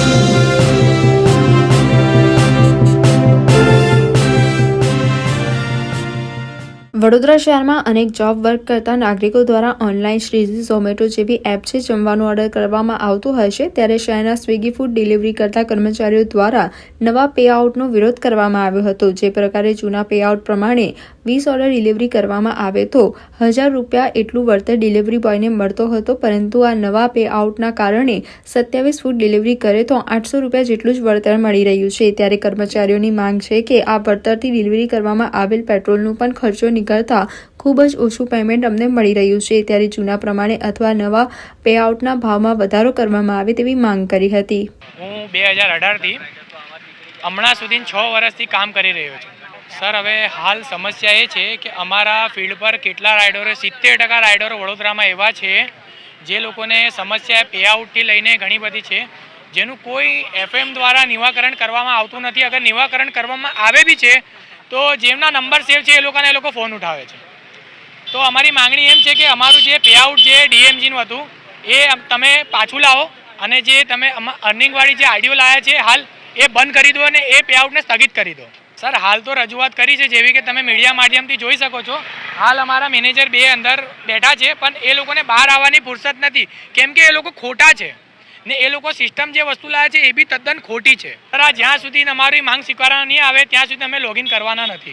Thank you. Vadodara શહેરમાં અનેક job work કરતા નાગરિકો દ્વારા ઓનલાઈન સ્વીગી ઝોમેટો જેવી એપ છે, જમવાનું ઓર્ડર કરવામાં આવતું હોય છે, ત્યારે શહેરના સ્વિગી ફૂડ ડિલિવરી કરતા કર્મચારીઓ દ્વારા નવા પેઆઉટનો વિરોધ કરવામાં આવ્યો હતો. જે પ્રકારે જૂના પેઆઉટ પ્રમાણે વીસ ઓર્ડર ડિલિવરી કરવામાં આવે તો હજાર રૂપિયા એટલું વળતર ડિલિવરી બોયને મળતો હતો, પરંતુ આ નવા પેઆઉટના કારણે સત્યાવીસ ફૂડ ડિલિવરી કરે તો આઠસો રૂપિયા જેટલું જ વળતર મળી રહ્યું છે. ત્યારે કર્મચારીઓની માંગ છે કે આ વળતરથી ડિલિવરી કરવામાં આવેલ પેટ્રોલનું પણ ખર્ચો નીકળતા ખૂબ જ ઓછું પેમેન્ટ અમને મળી રહ્યું છે. ત્યારે જૂના પ્રમાણે અથવા નવા પેઆઉટના ભાવમાં વધારો કરવામાં આવે તેવી માંગ કરી હતી. હું બે હજાર અઢારથી હમણાં સુધી છ વર્ષથી કામ કરી રહ્યો છું. સર, હવે હાલ સમસ્યા એ છે કે અમારા ફિલ્ડ પર કેટલા રાઇડરો સિત્તેર ટકા રાઇડરો વડોદરામાં એવા છે જે લોકોને સમસ્યા પેઆઉટથી લઈને ઘણી બધી છે, જેનું કોઈ એફએમ દ્વારા નિવાકરણ કરવામાં આવતું નથી. અગર નિવાકરણ કરવામાં આવે બી છે તો જેમના નંબર સેવ છે એ લોકોને એ લોકો ફોન ઉઠાવે છે. તો અમારી માંગણી એમ છે કે અમારું જે પેઆઉટ જે ડીએમજીનું હતું, એ તમે પાછું લાવો અને જે તમે અર્નિંગવાળી જે આઈડિયો લાવ્યા છે હાલ, એ બંધ કરી દો અને એ પેઆઉટને સ્થગિત કરી દો. સર, હાલ તો રજૂઆત કરી છે જેવી કે તમે મીડિયા માધ્યમથી જોઈ શકો છો. હાલ અમારા મેનેજર બે અંદર બેઠા છે, પણ એ લોકોને બહાર આવવાની ફુરસત નથી. કેમ કે એ લોકો ખોટા છે. ને એ લોકો સિસ્ટમ જે વસ્તુ લાવે છે એ બી તદ્દન ખોટી છે. જ્યાં સુધી અમારી માંગ સ્વીકારવા નહીં આવે, ત્યાં સુધી અમે લોગિન કરવાના નથી.